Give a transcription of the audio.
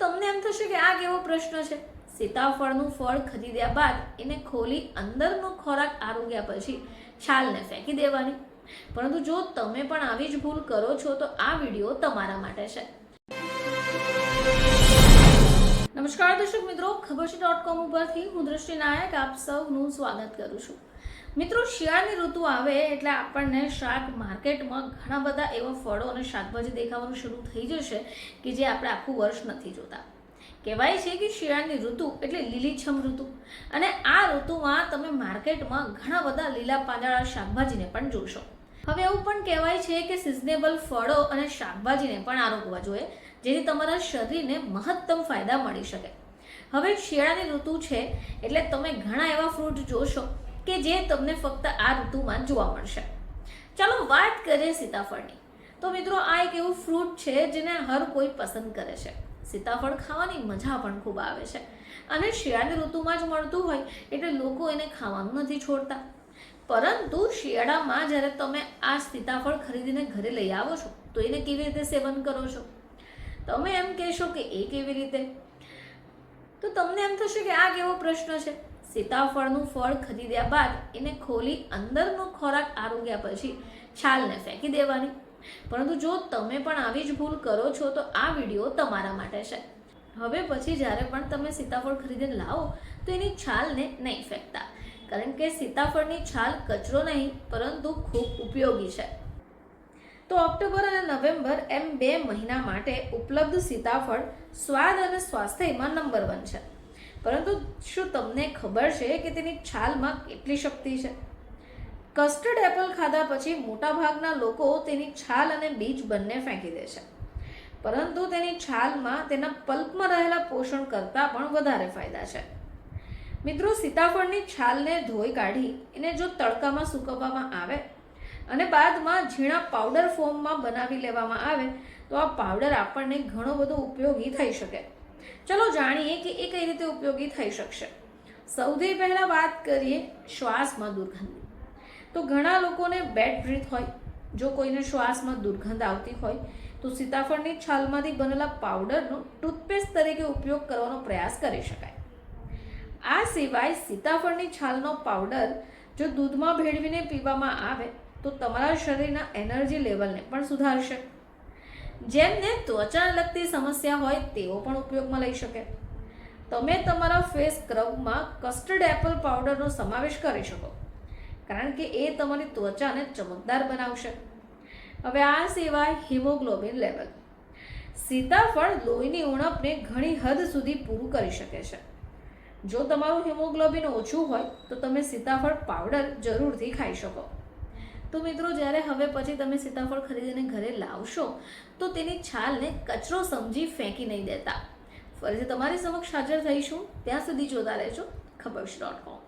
તમને એમ થશે કે આ કેવો પ્રશ્ન છે? સીતાફળનું ફળ ખરીદ્યા બાદ એને ખોલી અંદરનો ખોરાક આરોગ્યા પછી છાલને ફેંકી દેવાની. પરંતુ જો તમે પણ આવી જ ભૂલ કરો છો, તો આ વીડિયો તમારા માટે છે. નમસ્કાર દર્શક મિત્રો, ખબર છે ડોટ કોમ ઉપરથી હું દ્રષ્ટિ નાયક આપ સૌનું સ્વાગત કરું છું. મિત્રો, શિયાળાની ઋતુ આવે એટલે આપણને શાક માર્કેટમાં ઘણા બધા એવા ફળો અને શાકભાજી દેખાવાનું શરૂ થઈ જશે કે જે આપણે આખું વર્ષ નથી જોતા. કહેવાય છે કે શિયાળાની ઋતુ એટલે લીલીછમ ઋતુ. અને આ ઋતુમાં તમે માર્કેટમાં ઘણા બધા લીલા પાંદડા શાકભાજીને પણ જોશો. હવે એવું પણ કહેવાય છે કે સિઝનેબલ ફળો અને શાકભાજીને પણ આરોગવા જોઈએ, જેથી તમારા શરીરને મહત્તમ ફાયદા મળી શકે. હવે શિયાળાની ઋતુ છે એટલે તમે ઘણા એવા ફ્રૂટ જોશો કે જે તમને ફક્ત આ ઋતુમાં જોવા મળશે. ચાલો વાત કરીએ સીતાફળની. તો મિત્રો, આ એક એવું ફ્રૂટ છે જેને હર કોઈ પસંદ કરે છે. સીતાફળ ખાવાની મજા પણ ખૂબ આવે છે. અને શિયાળાની ઋતુમાં જ મળતું હોય એટલે લોકો એને ખાવાનું નથી છોડતા. પરંતુ શિયાળામાં જ્યારે તમે આ સીતાફળ ખરીદીને ઘરે લઈ આવો છો, તો એને કેવી રીતે સેવન કરો છો? તમે એમ કહેશો કે એ કેવી રીતે? તો તમને એમ થશે કે આ કેવો પ્રશ્ન છે? સીતાફળનું ફળ ખરીદ્યા બાદ એને ખોલી અંદરનો ખોરાક આરોગ્યા પછી છાલને ફેંકી દેવાની. પરંતુ જો તમે પણ આવી જ ભૂલ કરો છો, તો આ વીડિયો તમારા માટે છે. હવે પછી જ્યારે પણ તમે સીતાફળ ખરીદીને લાવો, તો એની છાલને નહીં ફેંકતા. કારણ કે સીતાફળની છાલ કચરો નહીં, પરંતુ ખૂબ ઉપયોગી છે. તો ઓક્ટોબર અને નવેમ્બર એમ બે મહિના માટે ઉપલબ્ધ સીતાફળ સ્વાદ અને સ્વાસ્થ્યમાં નંબર વન છે. પરંતુ શું તમને ખબર છે કે તેની છાલમાં કેટલી શક્તિ છે? કસ્ટર્ડ એપલ ખાધા પછી મોટાભાગના લોકો તેની છાલ અને બીજ બંને ફેંકી દે છે. પરંતુ તેની છાલમાં તેના પલ્પમાં રહેલા પોષણ કરતાં પણ વધારે ફાયદા છે. મિત્રો, સીતાફળની છાલને ધોઈ કાઢી એને જો તડકામાં સૂકવવામાં આવે અને બાદમાં ઝીણા પાવડર ફોર્મમાં બનાવી લેવામાં આવે, તો આ પાવડર આપણને ઘણો બધો ઉપયોગી થઈ શકે. ચલો જાણીએ કે એ કઈ રીતે ઉપયોગી થઈ શકશે. સૌથી પહેલાં વાત કરીએ શ્વાસમાં દુર્ગંધની. તો ઘણા લોકોને બેડ બ્રીથ હોય, જો કોઈને શ્વાસમાં દુર્ગંધ આવતી હોય, તો સીતાફળની છાલમાંથી બનેલા પાવડરનો ટૂથપેસ્ટ તરીકે ઉપયોગ કરવાનો પ્રયાસ કરી શકાય. આ સિવાય સીતાફળની છાલનો પાવડર જો દૂધમાં ભેળવીને પીવામાં આવે, તો તમારા શરીરના એનર્જી લેવલને પણ સુધારશે. જેમને ત્વચાને લગતી સમસ્યા હોય તેઓ પણ ઉપયોગમાં લઈ શકે. તમે તમારા ફેસ સ્ક્રબમાં કસ્ટર્ડ એપલ પાવડરનો સમાવેશ કરી શકો, કારણ કે એ તમારી ત્વચાને ચમકદાર બનાવશે. હવે આ સિવાય હિમોગ્લોબિન લેવલ. સીતાફળ લોહીની ઉણપને ઘણી હદ સુધી પૂરું કરી શકે છે. જો તમારું હિમોગ્લોબિન ઓછું હોય તો તમે સીતાફળ પાવડર જરૂરથી ખાઈ શકો. તો મિત્રો જ્યારે હવે પછી તમે સીતાફળ ખરીદીને ઘરે લાવશો, તો તેની છાલને કચરો સમજી ફેંકી નહીં દેતા. ફરીથી તમારી સમક્ષ હાજર થઈશું ત્યાં સુધી જોતા રહેજો. ખબર ડોટ કોમ